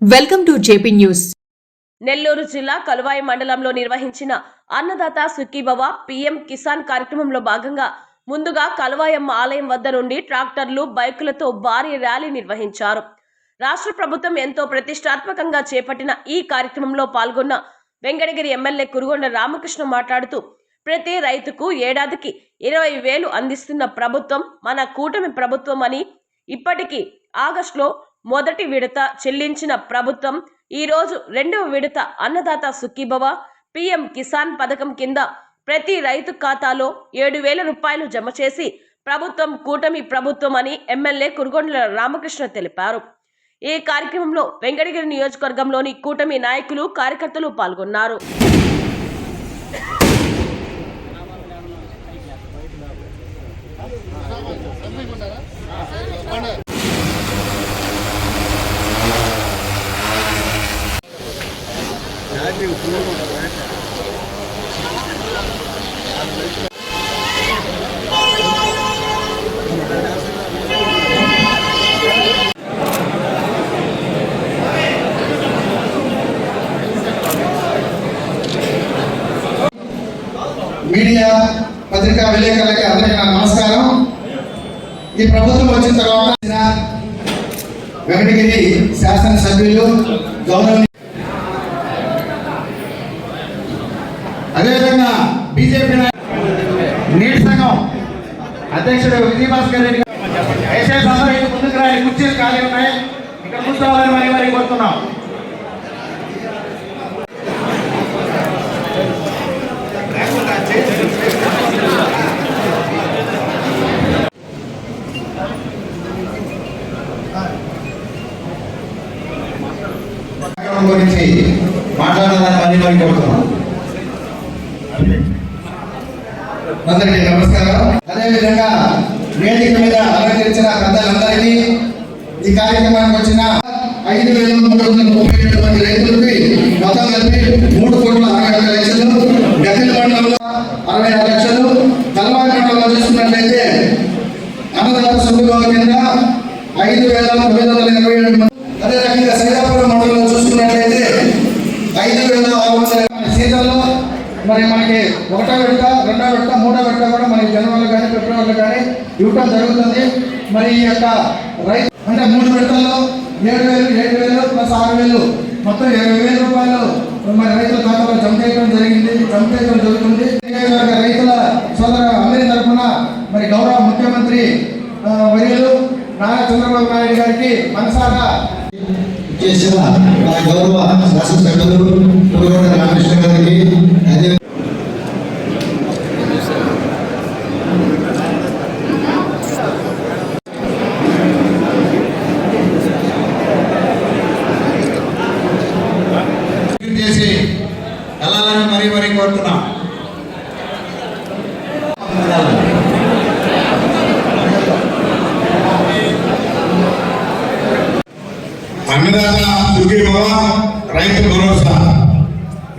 Welcome to JP news. Nellore జిల్లా కలువాయి మండలంలో నిర్వహించిన అన్నదాత సుఖీభవ పీఎం కిసాన్ కార్యక్రమంలో భాగంగా ముందుగా కలువాయమ్మ ఆలయం వద్ద నుండి ట్రాక్టర్లు బైకులతో భారీ ర్యాలీ నిర్వహించారు. రాష్ట్ర ప్రభుత్వం ఎంతో ప్రతిష్టాత్మకంగా చేపట్టిన ఈ కార్యక్రమంలో పాల్గొన్న వెంకటగిరి ఎమ్మెల్యే కురుగొండ రామకృష్ణ మాట్లాడుతూ ప్రతి రైతుకు ఏడాదికి ఇరవై వేలు అందిస్తున్న ప్రభుత్వం మన కూటమి ప్రభుత్వం అని ఇప్పటికీ ఆగస్టులో మొదటి విడత చెల్లించిన ప్రభుత్వం ఈరోజు రెండవ విడత అన్నదాత సుఖీభవ. పిఎం కిసాన్ పథకం కింద ప్రతి రైతు ఖాతాలో ఏడు వేల రూపాయలు జమ చేసి ప్రభుత్వం కూటమి ప్రభుత్వం అని ఎమ్మెల్యే కురుగొండల రామకృష్ణ తెలిపారు. ఈ కార్యక్రమంలో వెంకటగిరి నియోజకవర్గంలోని కూటమి నాయకులు కార్యకర్తలు పాల్గొన్నారు. పత్రికా విలేకరులకి అందరికీ నా నమస్కారం. ఈ ప్రభుత్వం వచ్చిన తర్వాత వెంకటగిరి శాసనసభ్యులు గౌరవ అదేవిధంగా బీజేపీ నీటి సంఘం అధ్యక్షుడు విజయభాస్కర్ రెడ్డి గారు. దయచేసి అందరూ ముందుకు రాని కుర్చీలు ఖాళీ ఉన్నాయి. ఇక్కడ కూర్చోవాలని మరి మరి కోరుతున్నాం. చేసి గురించి మాట్లాడాలని మళ్ళీ మరి కోరుతున్నాం అందరికీ నమస్కారం. అదేవిధంగా వేదిక మీద అలంకరించిన పెద్దలందరికీ ఈ కార్యక్రమానికి వచ్చిన ఐదు వేల మూడు వందల ముప్పై రెండు మంది రైతులకి మొత్తం కలిపి మూడు కోట్ల అరవై ఒక్క లక్షలు గతిల మండలంలో అరవై ఆరు లక్షలు తలవారి మండలంలో చూసుకున్నట్లయితే అన్నదాత సుఖభావ కింద ఐదు వేల తొమ్మిది వందల ఇరవై ఏడు మంది అదే రకంగా సైదాపురం మండలంలో చూసుకున్నట్లయితే ఐదు వేల ఆరు వందల సీజన్లో మరి మనకి ఒకటో విడత రెండో విడత మూడో విడత కూడా మనకి జనవరిలో కానీ ఫిబ్రవరిలో కానీ ఇవ్వటం జరుగుతుంది. మరి ఈ యొక్క రైతు అంటే మూడు విడతల్లో ఏడు వేలు ఏడు వేలు ప్లస్ ఆరు వేలు మొత్తం ఇరవై వేల రూపాయలు మరి రైతుల ఖాతాలో జమ చేయడం జరిగింది జమ చేయడం జరుగుతుంది. రైతుల సోదర అందరి తరఫున మరి గౌరవ ముఖ్యమంత్రి వర్యులు నారా చంద్రబాబు నాయుడు గారికి మనసారా. చేసిన గౌరవ శాసనసభ్యులు పురుగోడ రామకృష్ణ గారికి అదే చేసి వెళ్ళాలని మరీ మరీ కోరుతున్నాం అన్నదాత సుఖీభవ రైతు భరోసా.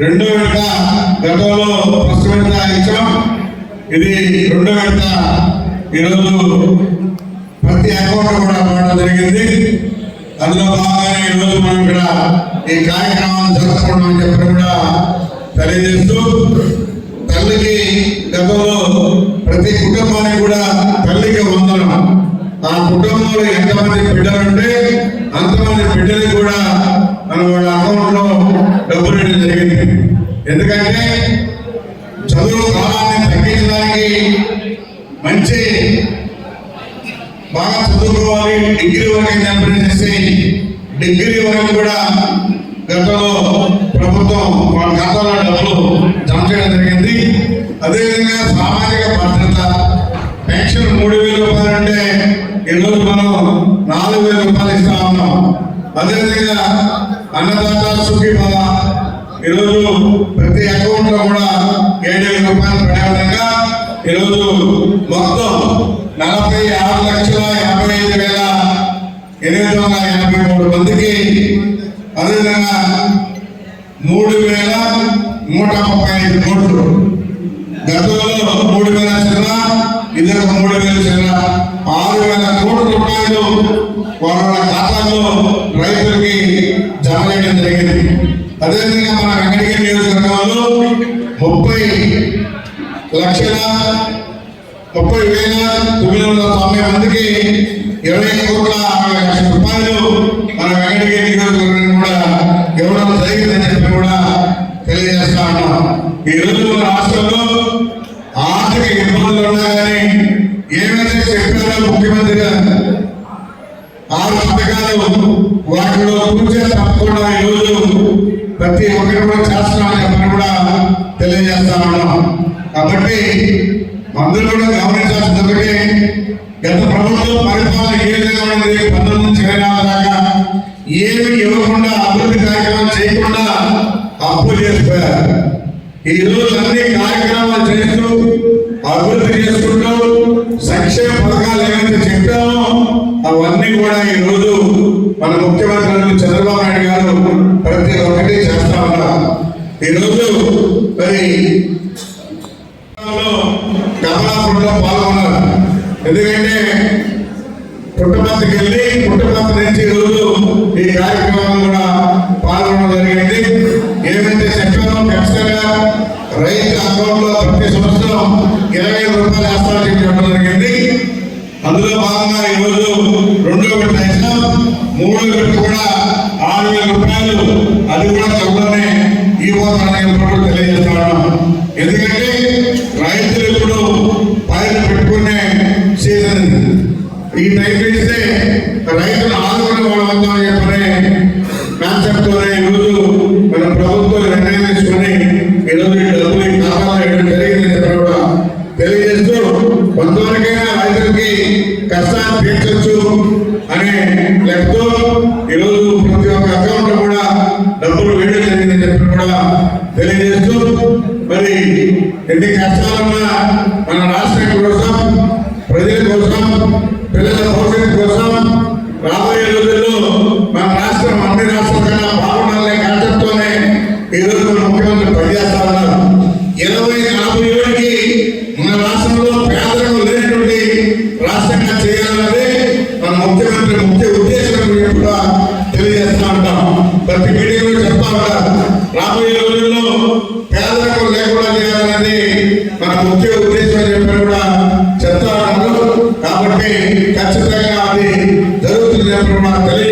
రెండో విడత గతంలో ఫస్ట్ విడత ఇచ్చాం. ఇది రెండో విడత. ఈరోజు ప్రతి అకౌంట్ కూడా పోవడం జరిగింది. అందులో భాగంగానే ఈరోజు మనం ఇక్కడ ఈ కార్యక్రమాన్ని జరుపుకోవడం అని చెప్పి కూడా తెలియజేస్తూ తల్లికి గతంలో ప్రతి కుటుంబానికి కూడా తల్లికి వందనం. ఆ కుటుంబంలో ఎంతమంది బిడ్డలుంటే అంతమంది బిడ్డలు కూడా మన వాళ్ళ అకౌంట్లో డబ్బులు వేయడం జరిగింది. ఎందుకంటే చదువు కాలాన్ని తగ్గించడానికి మంచి బాగా చదువుకోవాలి డిగ్రీ వరకు కంపెనీ చేసి డిగ్రీ వరకు కూడా గతంలో ప్రభుత్వం వాళ్ళ ఖాతాలో డబ్బులు జమ చేయడం జరిగింది. అదేవిధంగా సామాజిక భద్రత పెన్షన్ మూడు వేల రూపాయలు అంటే ఈరోజు మనం నాలుగు వేల రూపాయలు ఇస్తా ఉన్నాం. అదేవిధంగా అన్నదాత సుఖీభవ ఈరోజు ప్రతి అకౌంట్లో కూడా ఏడు వేల రూపాయలు పడే విధంగా ఈరోజు మొత్తం నలభై ఆరు లక్షల యాభై ఐదు వేల ఎనిమిది వందల ఎనభై మూడు మందికి అదేవిధంగా మూడు వేల నూట ముప్పై ఐదు కోట్లు గతంలో మూడు వేల చిన్న ఇద్దరు మూడు వేలు చిన్న ఆరు వేల కోట్ల రూపాయలు వాళ్ళ ఖాతాల్లో రైతులకి జమ అదేవిధంగా మన వెంకటగిరి నియోజకవర్గంలో ముప్పై లక్షల ముప్పై వేల తొమ్మిది వందల తొంభై మందికి ఇరవై కోట్ల అరవై లక్షల రూపాయలు మన వెంకటగిరి నియోజకవర్గం కూడా ఇవ్వడం జరిగిందని చెప్పి కూడా తెలియజేస్తా ఉన్నాం. ఈ రోజు రాష్ట్రంలో ఆర్థిక ఉన్నా కానీ ఏమైతే చెప్పారో ముఖ్యమంత్రి గారు ఆరు పథకాలు వాటిలో కూర్చే తప్పకుండా ఈరోజు ప్రతి ఒక్కరు కూడా చేస్తున్నామని చెప్పని కూడా తెలియజేస్తా ఉన్నాం. కాబట్టి అందరూ కూడా గమనించాల్సింది ఒకటి గత ప్రభుత్వం పరిపాలన ఏ విధంగా ఉన్నది పంతొమ్మిది నుంచి ఇరవై నాలుగు దాకా ఏమి ఇవ్వకుండా అభివృద్ధి కార్యక్రమాలు చేయకుండా అప్పులు చేసిపోయారు. ఈ రోజు అన్ని కార్యక్రమాలు చేస్తూ అభివృద్ధి చేసుకుంటూ సంక్షేమ పథకాలు ఏమైతే చెప్పామో అవన్నీ కూడా ఈ రోజు మన ముఖ్యమంత్రి చంద్రబాబు నాయుడు గారు ప్రతి ఒక్కటి చేస్తా ఉన్నారు. ఈరోజు మరి కమలాపురంలో పాల్గొన్నారు. ఎందుకంటే పుట్టపర్తికి వెళ్ళి పుట్టపర్తి నుంచి ఈరోజు ఈ కార్యక్రమంలో కూడా పాల్గొనడం జరిగింది. రైతు ప్రతి సంవత్సరం ఇరవై ఐదు రూపాయలు వేస్తామని చెప్పి చెప్పడం జరిగింది. అందులో భాగంగా ఈరోజు రెండో విడత వేసినాం మూడో విడత కూడా ఆరు వేల రూపాయలు. అది కూడా త్వరలోనే ఈ పోతానని కూడా తెలియజేస్తాను ఎందుకంటే రైతులు ఇప్పుడు పైరు పెట్టుకునే సీజన్. ఈ టైం ఇస్తే రైతులు ఆదుకునే వాళ్ళు అవుతామని చెప్పనే కాన్సెప్ట్ ఎన్ని కష్టాలున్నా మన రాష్ట్రం కోసం ప్రజల కోసం పిల్లల భవిష్యత్తు కోసం రాబోయే రోజుల్లో మన రాష్ట్రం అన్ని రాష్ట్రాల లేకుండా చేయాలన్నది మన ముఖ్య ఉద్దేశం చెప్పిన కూడా చెప్తా కాబట్టి ఖచ్చితంగా అది జరుగుతుంది చెప్పిన కూడా తెలియ